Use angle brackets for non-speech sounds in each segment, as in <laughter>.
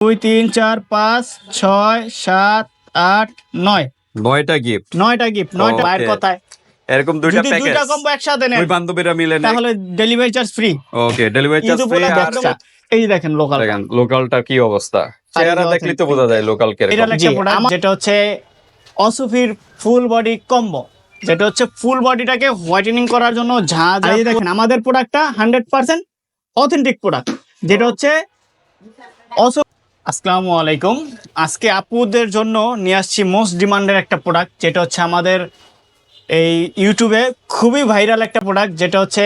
দুই তিন চার পাঁচ ছয় সাত আট নয়। নয়টা গিফট নয়টা গিফট নয়টা. বাইর কথায়। এরকম দুইটা প্যাকেজ দুইটা কম্বো একসাথে নেন দুই বান্ধবীরা মিলে নেয়। তাহলে delivery charge free okay delivery charge free এই দেখেন লোকাল দেখেন লোকালটা কি অবস্থা? চেহারা দেখলে তো বোঝা যায় লোকাল কে এটা একটা প্রোডাক্ট যেটা হচ্ছে অসুফির ফুল বডি কম্বো যেটা হচ্ছে ফুল বডিটাকে হোয়াইটেনিং করার জন্য যা যা এই দেখেন আমাদের প্রোডাক্টটা হান্ড্রেড পার্সেন্ট অথেন্টিক প্রোডাক্ট যেটা হচ্ছে অসু আসসালামু আলাইকুম। আজকে আপুদের জন্য নিয়ে আসছি মোস্ট ডিমান্ডের একটা প্রোডাক্ট যেটা হচ্ছে আমাদের এই ইউটিউবে খুবই ভাইরাল একটা প্রোডাক্ট যেটা হচ্ছে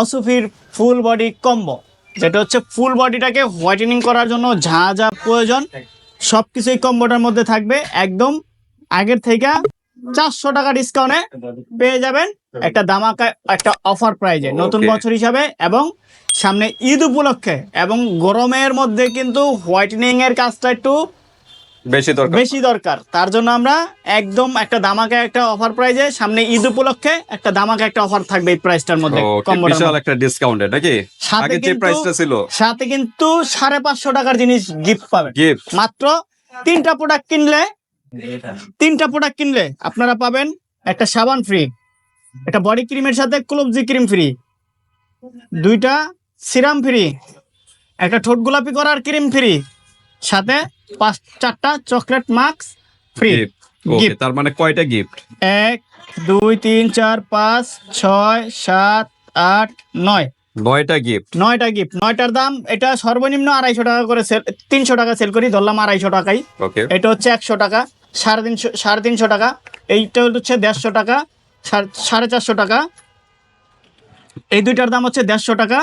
অসুফির ফুল বডি কম্বো যেটা হচ্ছে ফুল বডিটাকে হোয়াইটেনিং করার জন্য যা যা প্রয়োজন সব কিছুই কম্বোটার মধ্যে থাকবে। একদম আগের থেকে চারশো টাকা ডিসকাউন্টে পেয়ে যাবেন একটা দামাকা একটা অফার প্রাইজে নতুন বছর হিসাবে এবং সামনে ঈদ উপলক্ষে এবং গরমের মধ্যে কিন্তু হোয়াইটেনিং এর কাজটা একটু বেশি দরকার। বেশি দরকার। তার জন্য আমরা একদম একটা দামাকা একটা অফার প্রাইজে সামনে ঈদ উপলক্ষে একটা দামাকা একটা অফার থাকবে এই প্রাইসটার মধ্যে বিশাল একটা ডিসকাউন্টে আগে যে কিন্তু- প্রাইসটা ছিল। সাথে কিন্তু সাড়ে পাঁচশো টাকার জিনিস গিফট পাবেন। গিফট মাত্র তিনটা প্রোডাক্ট কিনলে তিনটা প্রোডাক্ট কিনলে আপনারা পাবেন একটা সাবান ফ্রি একটা বডি ক্রিমের সাথে ক্লোবজি ক্রিম ফ্রি দুইটা সিরাম ফ্রি একটা ঠোঁট গোলাপি করার ক্রিম ফ্রি সাথে পাঁচ চারটা chocolate mask free okay Gift. তার মানে কয়টা গিফট এক দুই তিন চার পাঁচ ছয় সাত আট নয়। নয়টা গিফট নয়টা গিফট নয়টার দাম এটা সর্বনিম্ন আড়াইশো টাকা করে সেল তিনশো টাকা সেল করি ধরলাম আড়াইশো টাকাই। ওকে এটা হচ্ছে একশো টাকা। সাড়ে তিনশো সাড়ে তিনশো টাকা। এইটা হচ্ছে দেড়শো টাকা, সাড়ে- চারশো টাকা। এই দুইটার দাম হচ্ছে দেড়শো টাকা,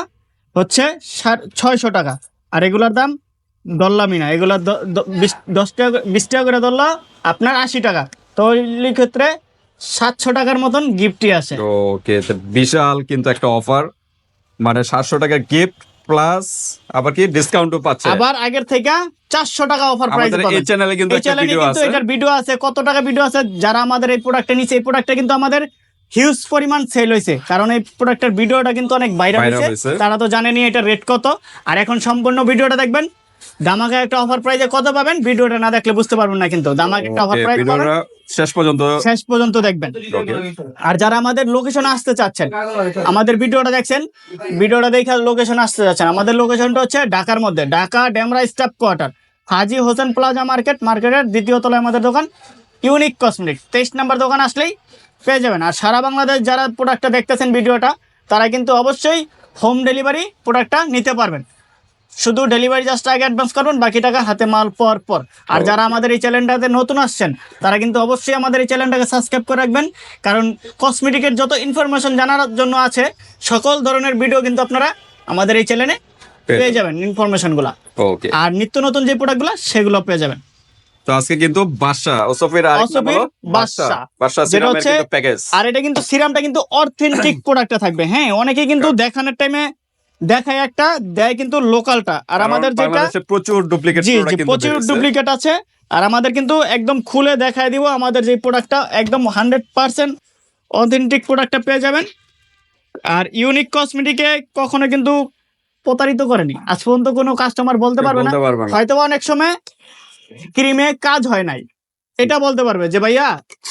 হচ্ছে ছয়শো টাকা। আর এগুলার দাম ধরলামই না এগুলার দশ টাকা বিশ টাকা করে ধরলো আপনার আশি টাকা। তো এই ক্ষেত্রে সাতশো টাকার মতন গিফটই আছে ওকে বিশাল কিন্তু একটা অফার মানে সাতশো টাকা গিফট প্লাস আবার কি ডিসকাউন্টও পাচ্ছে। আবার আগের থেকে চারশো টাকা অফার প্রাইস এই চ্যানেলে কিন্তু এই চ্যানেলে কিন্তু এটার ভিডিও আছে কত টাকা ভিডিও আছে যারা আমাদের এই প্রোডাক্টটা নিচ্ছে এই প্রোডাক্টটা কিন্তু আমাদের হিউজ পরিমাণ সেল হয়েছে। কারণ এই প্রোডাক্টের ভিডিওটা কিন্তু অনেক ভাইরাল হয়েছে। তারা তো জানেনি এটা রেট কত। আর এখন সম্পূর্ণ ভিডিওটা দেখবেন দামাকা একটা অফার প্রাইজে কত পাবেন? ভিডিওটা না দেখলে বুঝতে পারবেন না কিন্তু। দামাকা একটা অফার প্রাইজ শেষ পর্যন্ত শেষ পর্যন্ত দেখবেন। আর যারা আমাদের লোকেশনে আসতে চাচ্ছেন আমাদের ভিডিওটা দেখছেন ভিডিওটা দেখে লোকেশন আসতে যাচ্ছেন আমাদের লোকেশনটা হচ্ছে ঢাকার মধ্যে Dhaka Demra staff quarter Haji Hossain plaza market মার্কেটের দ্বিতীয় তলায় আমাদের দোকান ইউনিক কসমেটিক তেইশ নাম্বার দোকান আসলেই পেয়ে যাবেন। আর সারা বাংলাদেশ যারা প্রোডাক্টটা দেখতেছেন ভিডিওটা তারা কিন্তু অবশ্যই হোম ডেলিভারি প্রোডাক্টটা নিতে পারবেন। শুধু ডেলিভারি জাস্ট আগে অ্যাডভান্স করবেন বাকি টাকা হাতে মাল পর পর। আর যারা আমাদের এই চ্যানেলটাতে নতুন আসছেন তারা কিন্তু অবশ্যই আমাদের এই চ্যানেলটাকে সাবস্ক্রাইব করে রাখবেন। কারণ কসমেটিকের যত ইনফরমেশন জানার জন্য আছে সকল ধরনের ভিডিও কিন্তু আপনারা আমাদের এই চ্যানেলে পেয়ে যাবেন। ইনফরমেশনগুলো ওকে আর নিত্য নতুন যে প্রোডাক্টগুলো সেগুলো পেয়ে যাবেন। তো আজকে কিন্তু বাদশা ওসফের আর এটা কিন্তু সিরামটা কিন্তু অথেন্টিক প্রোডাক্টটা থাকবে। হ্যাঁ অনেকে কিন্তু দেখানোর টাইমে দেখায় একটা দেয় কিন্তু লোকালটা আর আমাদের যেটা প্রচুর ডুপ্লিকেট জি জি প্রচুর ডুপ্লিকেট আছে। আর আমাদের কিন্তু একদম খুলে দেখায় দিব আমাদের যে প্রোডাক্টটা একদম হান্ড্রেড পার্সেন্ট অথেন্টিক প্রোডাক্টটা পেয়ে যাবেন। আর ইউনিক কসমেটিকে কখনো কিন্তু প্রতারিত করেনি। আজ পর্যন্ত কোনো কাস্টমার বলতে পারবে না। বলতে পারবে না। হয়তো অনেক সময় ক্রিমে কাজ হয় নাই। এটা বলতে পারবে যে ভাইয়া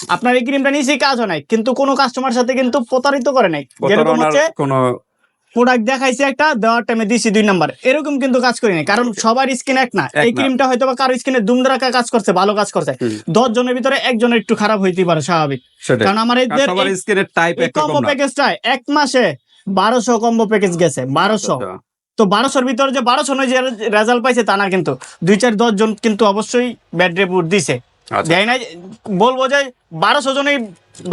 আপনার এই ক্রিমটা নিয়েছি কাজ হয় নাই। কিন্তু কোনো কাস্টমার সাথে কিন্তু প্রতারিত করে নাই। যেরকম হচ্ছে কোনো প্রোডাক্ট দেখাইছে একটা দেওয়ার টাইমে দিছি দুই নাম্বার এরকম কিন্তু কাজ করি নাই কারণ সবার স্কিন এক না। এই ক্রিমটা হয়তো বা কারও স্কিনে দুমদারাকা কাজ করছে ভালো কাজ করছে। দশ জনের ভিতরে একজনের একটু খারাপ হইতে পারে স্বাভাবিক। কারণ আমার এই কম্বো প্যাকেজটা এক মাসে বারোশো কম্বো প্যাকেজ গেছে বারোশো। আচ্ছা। তো বারোশোর ভিতরে যে বারোশো নয় যে রেজাল্ট পাইছে তা না কিন্তু। দুই চার দশ জন কিন্তু অবশ্যই ব্যাড রিপোর্ট দিছে। দেয় না বলব যে বারোশো জনই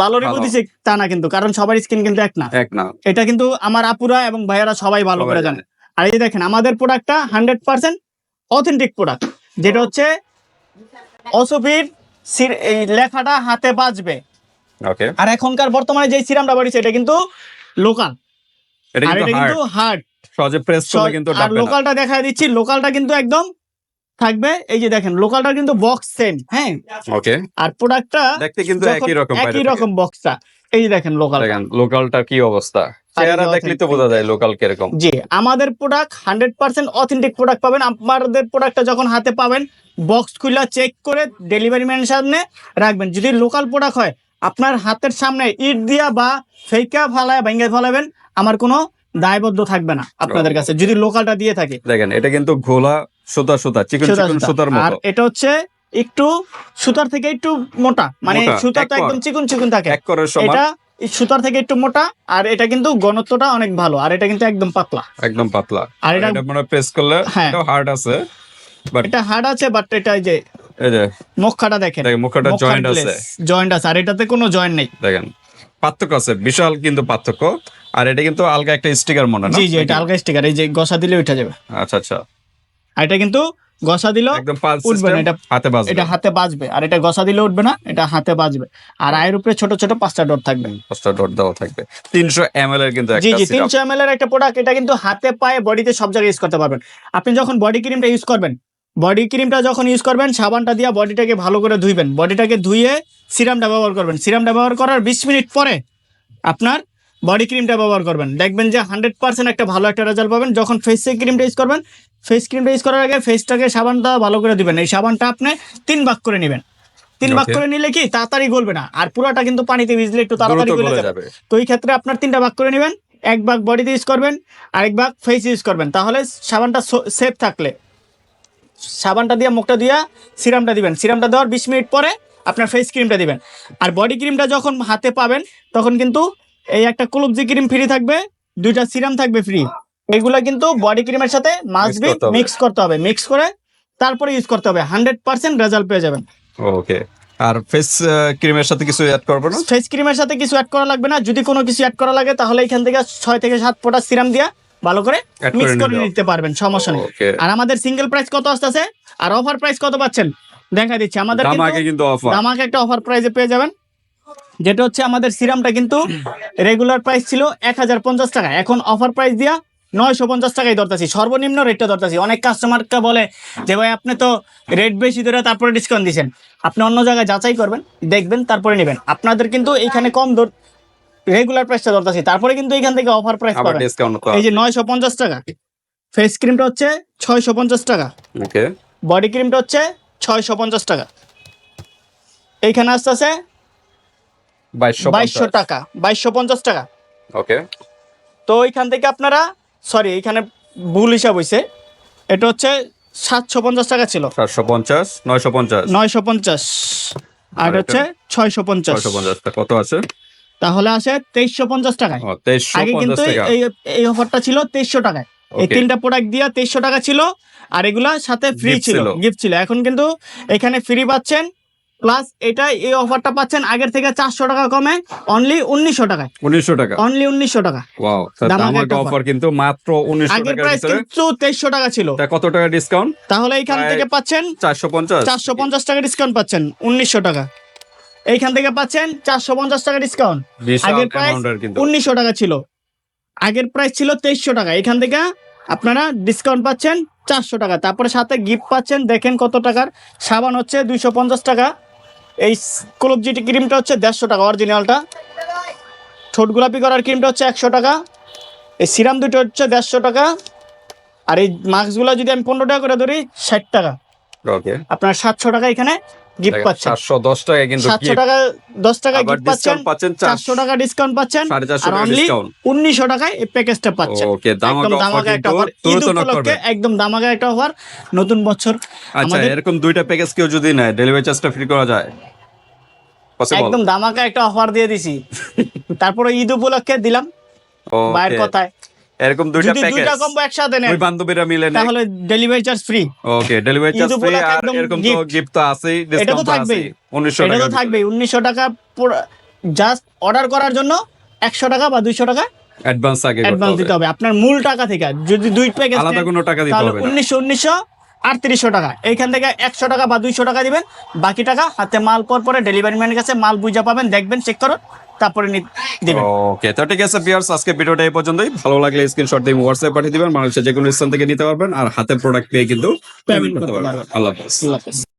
ভালো ভালো। দিছে তা না কিন্তু কারণ সবার স্কিন কিন্তু এক না। এক না। এটা কিন্তু আমার আপুরা এবং ভাইয়ারা সবাই ভালো করে জানে। আর এই দেখেন আমাদের প্রোডাক্টটা হান্ড্রেড পার্সেন্ট অথেন্টিক প্রোডাক্ট যেটা হচ্ছে অসফির লেখাটা হাতে বাজবে। ওকে। আর এখনকার বর্তমানে যে সিরামটা বাড়িছে এটা কিন্তু লোকাল এটা আর কিন্তু হার্ড সহজে প্রেস করলে কিন্তু আর লোকালটা দেখা দিচ্ছি লোকালটা কিন্তু একদম থাকবে এই যে দেখেন লোকালটা কিন্তু বক্স সেম হ্যাঁ? ওকে আর প্রোডাক্টটা দেখতে কিন্তু একই রকম একই রকম বক্সটা এই যে দেখেন লোকাল দেখেন লোকালটা কি অবস্থা? চেহারা দেখলেই তো বোঝা যায় লোকাল কীরকম। জি আমাদের product hundred percent authentic product পাবেন। আপনাদের প্রোডাক্টটা যখন হাতে পাবেন বক্স খুলে চেক করে ডেলিভারি ম্যানের সামনে রাখবেন। যদি লোকাল প্রোডাক্ট হয় আপনার হাতের সামনে ইট দিয়া বা ফেকা ফালায় ভেঙে ফেলাবেন আমার কোনো দায়বদ্ধ থাকবে না আপনাদের কাছে যদি লোকালটা দিয়ে থাকে। দেখেন এটা কিন্তু ঘোলা সুতা সুতা চিকন চিকন সুতা। সুতার আর এটা হচ্ছে একটু সুতার থেকে একটু মোটা মানে সুতা তো একদম চিকন চিকন থাকে। এক করের সমান। এটা সুতার থেকে একটু মোটা আর এটা কিন্তু ঘনত্বটা অনেক ভালো আর এটা কিন্তু একদম পাতলা। একদম পাতলা। আর এটা এটা মনে প্রেস করলে হ্যাঁ। এটাও হার্ড আছে এটা হার্ড আছে বাট এটা এই যে এই যে দেখেন। দেখেন মুখটা জয়েন্ট আছে। জয়েন্ট আছে আর এটাতে কোনো জয়েন্ট নেই। দেখেন পার্থক্য আছে বিশাল কিন্তু পার্থক্য। আর এটা কিন্তু আলগা একটা স্টিকার মনে না? জি জি এটা আলগা স্টিকার এই যে গসা দিলে উঠে যাবে। আচ্ছা আচ্ছা। আর এটা কিন্তু গসা দিলেও উঠবে না, এটা- হাতে বাজবে। এটা হাতে বাজবে। আর এটা গসা দিলে উঠবে না এটা হাতে বাজবে। আর আয়ের উপরে ছোট ছোট পাঁচটা ডট থাকবে। পাঁচটা ডট দেওয়া থাকবে। তিনশো এম এর কিন্তু জি জি। তিনশো এম এর একটা প্রোডাক্ট এটা কিন্তু হাতে পায়ে বডিতে সব জায়গায় ইউজ করতে পারবেন। আপনি যখন বডি ক্রিমটা ইউজ করবেন বডি ক্রিমটা যখন ইউজ করবেন সাবানটা দিয়ে বডিটাকে ভালো করে ধুইবেন। বডিটাকে ধুয়ে সিরামটা ব্যবহার করবেন। সিরামটা ব্যবহার করার বিশ মিনিট পরে আপনার বডি ক্রিমটা ব্যবহার করবেন। দেখবেন যে হান্ড্রেড পার্সেন্ট একটা ভালো একটা রেজাল্ট পাবেন। যখন ফেস ক্রিমটা ইউজ করবেন ফেস ক্রিমটা ইউজ করার আগে ফেসটাকে সাবানটা ভালো করে দিবেন এই সাবানটা আপনি তিন ভাগ করে নেবেন। তিন ভাগ করে নিলে কি তাড়াতাড়ি গলবে না। আর পুরোটা কিন্তু পানিতে ভিজলে একটু তাড়াতাড়ি গলে যাবে। যাবে। তো এই ক্ষেত্রে আপনার তিনটা ভাগ করে নেবেন। এক ভাগ বডিতে ইউজ করবেন আরেক ভাগ ফেস ইউজ করবেন। তাহলে সাবানটা সেফ থাকলে। সাবানটা দিয়ে মুখটা দিয়া সিরামটা দিবেন। সিরামটা দেওয়ার বিশ মিনিট পরে আপনার ফেস ক্রিমটা দিবেন। আর বডি ক্রিমটা যখন হাতে পাবেন তখন কিন্তু এই একটা কুলুবজি ক্রিম ফ্রি থাকবে দুইটা সিরাম থাকবে ফ্রি এগুলো কিন্তু বডি ক্রিমের সাথে মাস্ট বি। মিক্স করতে হবে মিক্স করে তারপরে ইউজ করতে হবে। হান্ড্রেড পার্সেন্ট রেজাল্ট পেয়ে যাবেন। ওকে আর ফেস ক্রিমের সাথে কিছু অ্যাড করব না? ফেস ক্রিমের সাথে কিছু অ্যাড করা লাগবে না। যদি কোনো কিছু অ্যাড করা লাগে তাহলে এখান থেকে ছয় থেকে সাত ফোঁটা সিরাম দিয়া ভালো করে মিক্স করে নিতে পারবেন সমস্যা নেই। আর আমাদের সিঙ্গেল প্রাইস কত আসতেছে? আর অফার প্রাইস কত পাচ্ছেন? দেখা দিচ্ছি। আমাদের কিন্তু একটা অফার প্রাইসে পেয়ে যাবেন। যেটা হচ্ছে আমাদের সিরামটা কিন্তু রেগুলার প্রাইস ছিল এক হাজার পঞ্চাশ টাকা। এখন অফার প্রাইস দিয়া নয়শো পঞ্চাশ টাকায় ধরতেছি। সর্বনিম্ন রেটটা ধরতেছি। অনেক কাস্টমারকে বলে যে ভাই আপনি তো রেট বেশি ধরে তারপরে ডিসকাউন্ট দিচ্ছেন আপনি অন্য জায়গায় যাচাই করবেন দেখবেন তারপরে নেবেন। আপনাদের কিন্তু এখানে কম দর রেগুলার প্রাইসটা ধরতেছি। তারপরে কিন্তু এখান থেকে অফার প্রাইস পাবেন। ডিসকাউন্ট এই যে নয়শো পঞ্চাশ টাকা। ফেস ক্রিমটা হচ্ছে ছয়শো পঞ্চাশ টাকা। বডি ক্রিমটা হচ্ছে ছয়শো পঞ্চাশ টাকা। এইখানে আসতে আছে বাইশশো টাকা বাইশশো পঞ্চাশ টাকা। ওকে। তো থেকে আপনারা সরি এখানে ভুল হিসাব হয়েছে এটা হচ্ছে সাতশো পঞ্চাশ টাকা ছিল। সাতশো পঞ্চাশ নয়শো পঞ্চাশ। নয়শো পঞ্চাশ। আর হচ্ছে ছয়শো পঞ্চাশ। কত আছে? তাহলে আসে তেইশশো পঞ্চাশ টাকায়। আগে কিন্তু এই এই অফারটা ছিল তেইশশো টাকায়। এই তিনটা প্রোডাক্ট দিয়ে তেইশশো টাকা ছিল আর এগুলা সাথে ফ্রি ছিল। গিফট ছিল। এখন কিন্তু এখানে ফ্রি পাচ্ছেন প্লাস এটা এই অফারটা পাচ্ছেন আগের থেকে চারশো টাকা কমে অনলি উনিশশো টাকায়। উনিশশো টাকা? অনলি উনিশশো টাকা। ওয়াও অফার কিন্তু মাত্র উনিশশো আগের প্রাইস কিন্তু তেইশশো টাকা ছিল। কত টাকা ডিসকাউন্ট তাহলে এইখান থেকে পাচ্ছেন চারশো পঞ্চাশ। চারশো পঞ্চাশ টাকা ডিসকাউন্ট পাচ্ছেন উনিশশো টাকা। এইখান থেকে পাচ্ছেন চারশো পঞ্চাশ টাকা ডিসকাউন্ট আগের প্রাইস উনিশশো টাকা ছিল। আগের প্রাইস ছিল তেইশশো টাকা। এখান থেকে আপনারা ডিসকাউন্ট পাচ্ছেন চারশো টাকা। তারপরে সাথে গিফট পাচ্ছেন দেখেন কত টাকার। সাবান হচ্ছে দুইশো পঞ্চাশ টাকা। এই ক্লোব জিটি ক্রিমটা হচ্ছে দেড়শো টাকা অরিজিনালটা ঠোঁট গোলাপি করার ক্রিমটা হচ্ছে একশো টাকা। এই সিরাম দুটো হচ্ছে দেড়শো টাকা। আর এই মাস্কগুলো যদি আমি পনেরো টাকা করে ধরি ষাট টাকা। ওকে আপনার সাতশো টাকা এখানে। গিফট পাচ্ছেন। সাতশো দশ টাকা কিন্তু সাতশো gift। টাকা দশ টাকা গিফট পাচ্ছেন ডিসকাউন্ট পাচ্ছেন চারশো। টাকা ডিসকাউন্ট পাচ্ছেন সাড়ে চারশো আর টাকা অনলি ডিসকাউন্ট উনিশশো টাকায় এই প্যাকেজটা পাচ্ছেন। ওকে দামাকা একটা অফার ঈদ উপলক্ষে একদম দামাকা একটা অফার নতুন বছর আচ্ছা এরকম দুইটা প্যাকেজ কেউ যদি নেয় ডেলিভারি চার্জটা ফ্রি করা যায়? একদম দামাকা একটা অফার দিয়ে দিছি। <laughs> তারপরে ঈদ উপলক্ষে দিলাম। বাইরের কথায়। এরকম দুইটা প্যাকেজ দুইটা কম্বো একসাথে নেন ওই বান্ধবীরা মিলে নেয়। তাহলে delivery charge free okay delivery charge free আর এরকম তো গিফট তো আছেই এটা তো ডিসকাউন্ট তো থাকবেই। আছেই 1900 এটা তো থাকবেই। উনিশশো টাকা জাস্ট অর্ডার করার জন্য একশো টাকা বা দুইশো টাকা অ্যাডভান্স আগে অ্যাডভান্স দিতে হবে। আপনার মূল টাকা থেকে। যদি দুই প্যাকেজ আলাদা কোনো টাকা দিতে হবে না। উনিশশো উনিশশো আটত্রিশশো টাকা। এইখান থেকে একশো টাকা বা দুইশো টাকা দিবেন। বাকি টাকা হাতে মাল পর পরে ডেলিভারি ম্যানের কাছে মাল বুঝা পাবেন। দেখবেন চেক করুন। তারপরে দিবেন। ওকে তো ঠিক আছে ভিউয়ার্স আজকে ভিডিওটা এই পর্যন্তই। ভালো লাগলে স্ক্রিনশট দিয়ে হোয়াটসঅ্যাপ পাঠিয়ে দিবেন মানুষের যে কোনো স্থান থেকে নিতে পারবেন আর হাতে প্রোডাক্ট পেয়ে কিন্তু পেমেন্ট করতে পারবেন। আল্লাহ হাফেজ। আল্লাহ হাফেজ।